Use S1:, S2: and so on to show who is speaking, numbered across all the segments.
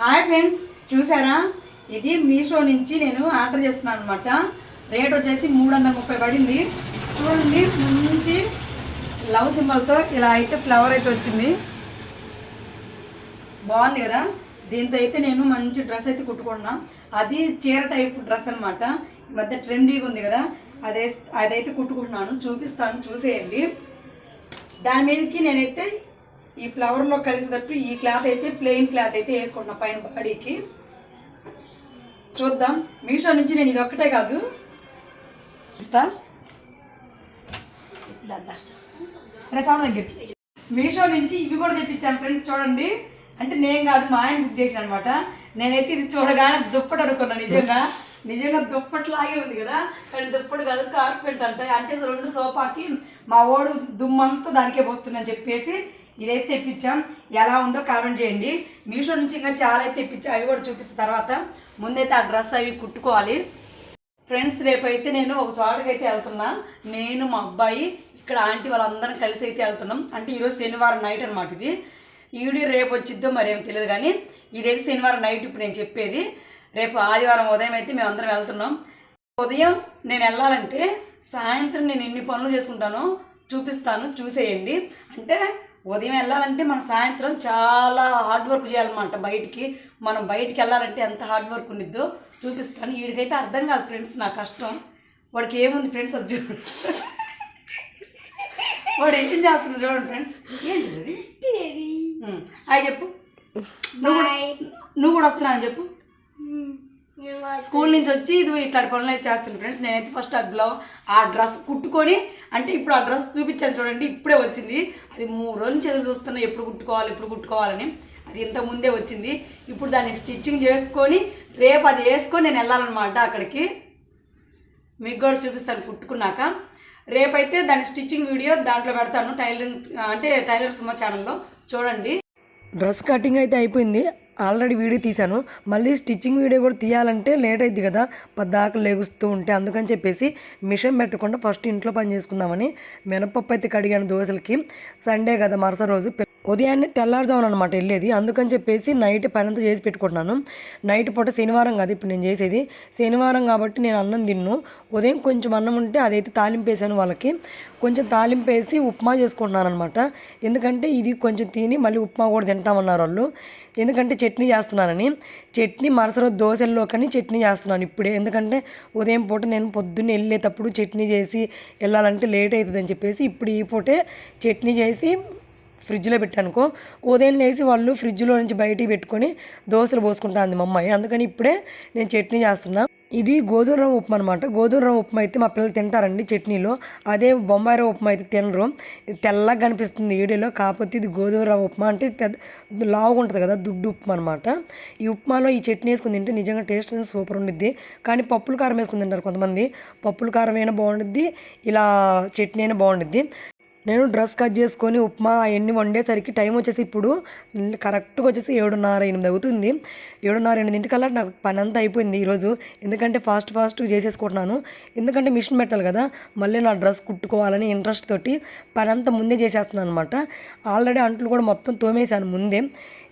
S1: Hi friends చూసారా? ఇది మీషో నుంచి నేను ఆర్డర్ చేస్తున్నాను అనమాట రేట్ వచ్చేసి మూడు వందల ముప్పై పడింది. చూడండి మంచి లవ్ సింబల్తో ఇలా అయితే ఫ్లవర్ అయితే వచ్చింది. బాగుంది కదా? దీంతో అయితే నేను మంచి డ్రెస్ అయితే కుట్టుకున్నా. అది చీర టైప్ డ్రెస్ అనమాట ఈ మధ్య ట్రెండీగా ఉంది కదా? అదే అదైతే కుట్టుకుంటున్నాను. చూపిస్తాను చూసేయండి. దాని మీదకి నేనైతే ఈ ఫ్లవర్లో కలిసేటట్టు ఈ క్లాత్ అయితే ప్లెయిన్ క్లాత్ అయితే వేసుకుంటున్నా పైన బాడీకి. చూద్దాం. మీషో నుంచి నేను ఇది ఒక్కటే కాదు. ఇస్తా. మీషో నుంచి ఇవి కూడా తెప్పించాను ఫ్రెండ్స్ చూడండి. అంటే నేను కాదు మా ఆయన బుక్ చేశాను అనమాట నేనైతే ఇది చూడగానే దుప్పటి అనుకున్నా నిజంగా. నిజంగా దుప్పట్లాగే ఉంది కదా. కానీ దుప్పటి కాదు కార్పెంట్ అంటే. అంటే రెండు సోఫాకి మా ఓడు దుమ్మంతా దానికే పోస్తుందని చెప్పేసి ఇదైతే తెప్పించాం. ఎలా ఉందో కామెంట్ చేయండి. మీషో నుంచి ఇంకా చాలా అయితే తెప్పించాం. అవి కూడా చూపిస్తా తర్వాత. ముందైతే ఆ డ్రెస్ అవి కుట్టుకోవాలి. ఫ్రెండ్స్ రేపైతే నేను ఒక చోటకి అయితే వెళ్తున్నా. నేను మా అబ్బాయి ఇక్కడ ఆంటీ వాళ్ళందరం కలిసి అయితే వెళ్తున్నాం. అంటే ఈరోజు శనివారం నైట్ అనమాట ఇది. ఈ వీడియో రేపు వచ్చిద్దో మరేం తెలియదు కానీ ఇదైతే శనివారం నైట్ ఇప్పుడు నేను చెప్పేది. రేపు ఆదివారం ఉదయం అయితే మేము అందరం వెళ్తున్నాం. ఉదయం నేను వెళ్ళాలంటే సాయంత్రం నేను ఎన్ని పనులు చేసుకుంటానో చూపిస్తాను. చూసేయండి. అంటే ఉదయం వెళ్ళాలంటే మన సాయంత్రం చాలా హార్డ్ వర్క్ చేయాలన్నమాట బయటికి. మనం బయటికి వెళ్ళాలంటే ఎంత హార్డ్ వర్క్ ఉండిద్దో చూపిస్తాను. వీడికైతే అర్థం కాదు ఫ్రెండ్స్ నా కష్టం. వాడికి ఏముంది ఫ్రెండ్స్ అది చూడు. వాడు ఏం చేస్తున్నాడు చూడండి ఫ్రెండ్స్. ఏంటి అది? చెప్పు. నువ్వు కూడా- నువ్వు కూడా వస్తున్నా అని చెప్పు స్కూల్ నుంచి వచ్చి ఇది ఇట్లాంటి పనులు అయితే చేస్తాను ఫ్రెండ్స్ నేనైతే ఫస్ట్ ఆ గ్లవ్ ఆ డ్రెస్ కుట్టుకొని అంటే ఇప్పుడు ఆ డ్రెస్ చూపించాను చూడండి ఇప్పుడే వచ్చింది. అది మూడు రోజుల నుంచి ఎదురు చూస్తున్నా ఎప్పుడు కుట్టుకోవాలి ఎప్పుడు కుట్టుకోవాలని. అది ఇంత ముందే వచ్చింది. ఇప్పుడు దాన్ని స్టిచ్చింగ్ చేసుకొని రేపు అది వేసుకొని నేను వెళ్ళాలన్నమాట అక్కడికి. మీకు కూడా చూపిస్తాను కుట్టుకున్నాక. రేపైతే దాని స్టిచ్చింగ్ వీడియో దాంట్లో పెడతాను. టైలరింగ్ అంటే టైలర్ సుమ ఛానల్లో చూడండి.
S2: డ్రెస్ కటింగ్ అయితే అయిపోయింది. ఆల్రెడీ వీడియో తీశాను. మళ్ళీ స్టిచ్చింగ్ వీడియో కూడా తీయాలంటే లేట్ అయింది కదా. పద్దాక లేగుస్తూ ఉంటే అందుకని చెప్పేసి మిషన్ పెట్టకుండా ఫస్ట్ ఇంట్లో పని చేసుకుందామని మినపప్పు అయితే కడిగాను దోశలకి. సండే కదా మరుస రోజు ఉదయాన్నే తెల్లారుజామున అనమాట వెళ్ళేది. అందుకని చెప్పేసి నైట్ పని చేసి పెట్టుకుంటున్నాను. నైట్ పూట శనివారం కాదు ఇప్పుడు నేను చేసేది. శనివారం కాబట్టి నేను అన్నం తిన్ను. ఉదయం కొంచెం అన్నం ఉంటే అదైతే తాలింపు వేసాను వాళ్ళకి. కొంచెం తాలింపు వేసి ఉప్మా చేసుకుంటున్నాను అనమాట ఎందుకంటే ఇది కొంచెం తిని మళ్ళీ ఉప్మా కూడా తింటామన్నారు వాళ్ళు. ఎందుకంటే చట్నీ చేస్తున్నానని. చట్నీ మరుసటి రోజు దోశల్లోకని చట్నీ చేస్తున్నాను ఇప్పుడే. ఎందుకంటే ఉదయం పూట నేను పొద్దున్నే వెళ్ళేటప్పుడు చట్నీ చేసి వెళ్ళాలంటే లేట్ అవుతుందని చెప్పేసి ఇప్పుడు ఈ పూటే చట్నీ చేసి ఫ్రిడ్జ్లో పెట్టానుకో ఉదయం లేచి వాళ్ళు ఫ్రిడ్జ్లో నుంచి బయటికి పెట్టుకొని దోశలు పోసుకుంటుంది మా అమ్మాయి. అందుకని ఇప్పుడే నేను చట్నీ చేస్తున్నా. ఇది గోధుమ రవ్వ ఉప్మా అనమాట గోధుమ రవ్వ ఉప్మా అయితే మా పిల్లలు తింటారండి చట్నీలో. అదే బొంబాయి రవ్వ ఉప్మా అయితే తినరు. ఇది తెల్లగా కనిపిస్తుంది వీడియోలో. కాకపోతే ఇది గోధుమ రవ్వ ఉప్మా అంటే పెద్ద లావుగా ఉంటుంది కదా దుడ్డు ఉప్మా అనమాట ఈ ఉప్మాలో ఈ చట్నీ వేసుకుని తింటే నిజంగా టేస్ట్ అనేది సూపర్ ఉండిద్ది. కానీ పప్పుల కారం వేసుకుని తింటారు కొంతమంది. పప్పుల కారం అయినా బాగుండిద్ది ఇలా చట్నీ అయినా బాగుండిద్ది. నేను డ్రెస్ కట్ చేసుకొని ఉప్మా అవన్నీ వండేసరికి టైం వచ్చేసి ఇప్పుడు కరెక్ట్గా వచ్చేసి ఏడున్నర ఎనిమిది అవుతుంది. ఏడున్నర ఎనిమిదింటికల్లా నాకు పని అంతా అయిపోయింది ఈరోజు. ఎందుకంటే ఫాస్ట్ ఫాస్ట్ చేసేసుకుంటున్నాను. ఎందుకంటే మిషన్ పెట్టాలి కదా మళ్ళీ నా డ్రెస్ కుట్టుకోవాలని ఇంట్రెస్ట్ తోటి పని అంతా ముందే చేసేస్తున్నాను అనమాట ఆల్రెడీ అంట్లు కూడా మొత్తం తోమేశాను ముందే.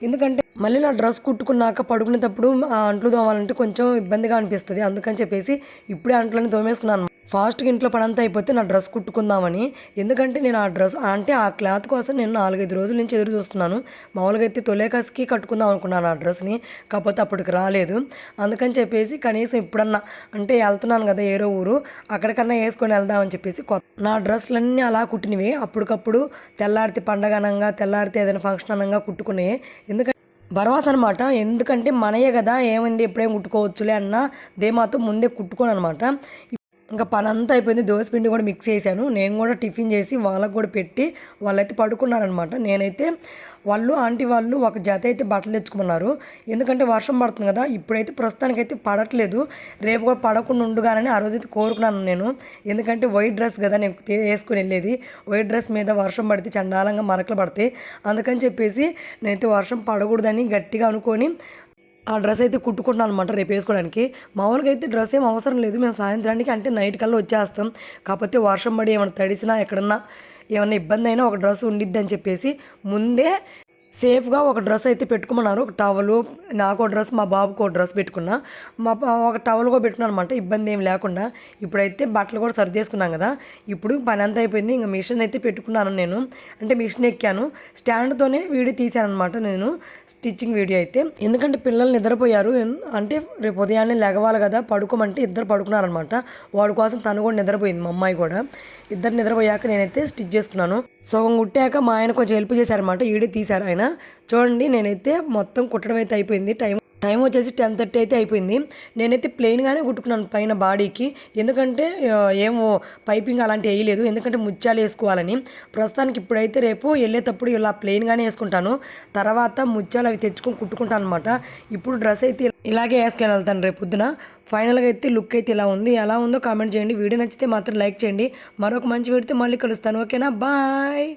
S2: ఎందుకంటే మళ్ళీ నా డ్రెస్ కుట్టుకున్నాక పడుకునేటప్పుడు ఆ అంట్లు తోమాలంటే కొంచెం ఇబ్బందిగా అనిపిస్తుంది. అందుకని చెప్పేసి ఇప్పుడే అంట్లని తోమేసుకున్నాను ఫాస్ట్గా ఇంట్లో పని అయిపోతే నా డ్రెస్ కుట్టుకుందామని. ఎందుకంటే నేను ఆ డ్రెస్ అంటే ఆ క్లాత్ కోసం నేను నాలుగైదు రోజుల నుంచి ఎదురు చూస్తున్నాను. మామూలుగా అయితే తొలేకాసుకి కట్టుకుందాం అనుకున్నాను ఆ డ్రెస్ని. కాకపోతే అప్పటికి రాలేదు. అందుకని చెప్పేసి కనీసం ఇప్పుడన్నా అంటే వెళ్తున్నాను కదా ఏరో ఊరు అక్కడికన్నా వేసుకొని వెళ్దామని చెప్పేసి కొత్త నా డ్రెస్లన్నీ అలా కుట్టినవి. అప్పటికప్పుడు తెల్లారితే పండగ అనంగా తెల్లారితే ఏదైనా ఫంక్షన్ అనంగా కుట్టుకునేవి ఎందుకంటే భరవాస్ అనమాట ఎందుకంటే మనయే కదా ఏమైంది ఎప్పుడేం కుట్టుకోవచ్చులే అన్న ధీమాతో ముందే కుట్టుకోను అనమాట ఇంకా పని అంతా అయిపోయింది. దోశ పిండి కూడా మిక్స్ చేశాను. నేను కూడా టిఫిన్ చేసి వాళ్ళకు కూడా పెట్టి వాళ్ళైతే పడుకున్నారనమాట. నేనైతే వాళ్ళు ఆంటీ వాళ్ళు ఒక జత అయితే బట్టలు తెచ్చుకున్నారు. ఎందుకంటే వర్షం పడుతుంది కదా ఇప్పుడైతే ప్రస్తుతానికైతే పడట్లేదు. రేపు కూడా పడకుండా ఉండుగానని ఆ రోజైతే కోరుకున్నాను నేను. ఎందుకంటే వైట్ డ్రెస్ కదా నేను వేసుకుని వెళ్ళేది. వైట్ డ్రెస్ మీద వర్షం పడితే చండాలంగా మరకలు పడతాయి. అందుకని చెప్పేసి నేనైతే వర్షం పడకూడదని గట్టిగా అనుకొని ఆ డ్రెస్ అయితే కుట్టుకుంటున్నాను అనమాట రేపు వేసుకోవడానికి. మామూలుగా అయితే డ్రెస్ ఏం అవసరం లేదు. మేము సాయంత్రానికి అంటే నైట్ కల్లా వచ్చేస్తాం. కాకపోతే వర్షం పడి ఏమైనా తడిసినా ఎక్కడన్నా ఏమైనా ఇబ్బంది అయినా ఒక డ్రెస్ ఉండిద్ది అని చెప్పేసి ముందే సేఫ్గా ఒక డ్రెస్ అయితే పెట్టుకోమన్నారు. ఒక టవలు నాకు ఒక డ్రెస్ మా బాబుకు ఒక డ్రెస్ పెట్టుకున్నా. మా ఒక టవల్ కూడా పెట్టుకున్నాను అనమాట ఇబ్బంది ఏం లేకుండా. ఇప్పుడైతే బట్టలు కూడా సర్దేసుకున్నాం కదా. ఇప్పుడు పని అంతా అయిపోయింది ఇంకా మిషన్ అయితే పెట్టుకున్నాను నేను. అంటే మిషన్ ఎక్కాను. స్టాండ్తోనే వీడియో తీశాను అనమాట నేను స్టిచ్చింగ్ వీడియో అయితే. ఎందుకంటే పిల్లలు నిద్రపోయారు. అంటే రేపు ఉదయాన్నే లెగవాలి కదా పడుకోమంటే ఇద్దరు పడుకున్నారనమాట వాడి కోసం తను కూడా నిద్రపోయింది మా అమ్మాయి కూడా. ఇద్దరు నిద్రపోయాక నేనైతే స్టిచ్ చేసుకున్నాను. సగం కుట్టాక మా ఆయన కొంచెం హెల్ప్ చేశారనమాట వీడియో తీశారు ఆయన. చూడండి నేనైతే మొత్తం కుట్టడం అయితే అయిపోయింది. టైం టైం వచ్చేసి టెన్ థర్టీ అయితే అయిపోయింది. నేనైతే ప్లెయిన్గానే కుట్టుకున్నాను పైన బాడీకి. ఎందుకంటే ఏమో పైపింగ్ అలాంటివి వేయలేదు. ఎందుకంటే ముత్యాలు వేసుకోవాలని. ప్రస్తుతానికి ఇప్పుడైతే రేపు వెళ్ళేటప్పుడు ఇలా ప్లెయిన్గానే వేసుకుంటాను. తర్వాత ముత్యాలు అవి తెచ్చుకొని కుట్టుకుంటాను అనమాట ఇప్పుడు డ్రెస్ అయితే ఇలాగే వేసుకొని వెళ్తాను రేపు పొద్దున. ఫైనల్గా అయితే లుక్ అయితే ఇలా ఉంది. ఎలా ఉందో కామెంట్ చేయండి. వీడియో నచ్చితే మాత్రం లైక్ చేయండి. మరొక మంచి వీడితే మళ్ళీ కలుస్తాను. ఓకేనా? బాయ్!